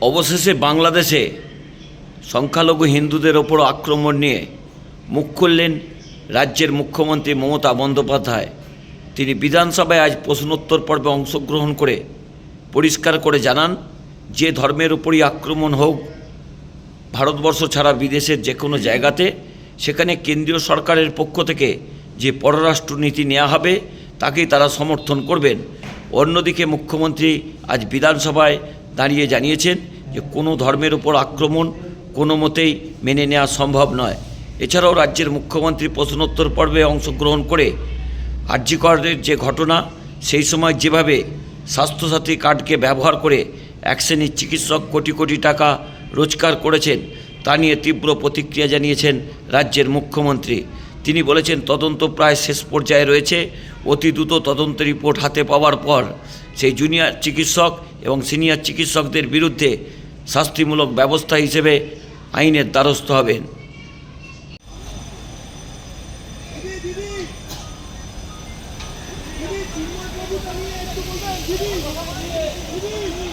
অবশেষে বাংলাদেশে সংখ্যালঘু হিন্দুদের ওপর আক্রমণ নিয়ে মুখ খুললেন রাজ্যের মুখ্যমন্ত্রী মমতা বন্দ্যোপাধ্যায়। তিনি বিধানসভায় আজ প্রশ্নোত্তর পর্বে অংশগ্রহণ করে পরিষ্কার করে জানান, যে ধর্মের উপরই আক্রমণ হোক, ভারতবর্ষ ছাড়া বিদেশের যে কোনো জায়গাতে, সেখানে কেন্দ্রীয় সরকারের পক্ষ থেকে যে পররাষ্ট্রনীতি নেওয়া হবে, তাকেই তারা সমর্থন করবেন। অন্যদিকে মুখ্যমন্ত্রী আজ বিধানসভায় দাঁড়িয়ে জানিয়েছেন যে কোনো ধর্মের উপর আক্রমণ কোনো মতেই মেনে নেওয়া সম্ভব নয়। এছাড়াও রাজ্যের মুখ্যমন্ত্রী প্রশ্নোত্তর পর্বে অংশগ্রহণ করে আর্যিকরের যে ঘটনা, সেই সময় যেভাবে স্বাস্থ্যসাথী কার্ডকে ব্যবহার করে এক শ্রেণির চিকিৎসক কোটি কোটি টাকা রোজগার করেছেন, তা নিয়ে তীব্র প্রতিক্রিয়া জানিয়েছেন রাজ্যের মুখ্যমন্ত্রী। তিনি বলেছেন, তদন্ত প্রায় শেষ পর্যায়ে রয়েছে, অতি দ্রুত তদন্ত রিপোর্ট হাতে পাওয়ার পর সেই জুনিয়র চিকিৎসক এবং সিনিয়র চিকিৎসকদের বিরুদ্ধে শাস্তিমূলক ব্যবস্থা হিসেবে আইনের দ্বারস্থ হবেন দিদি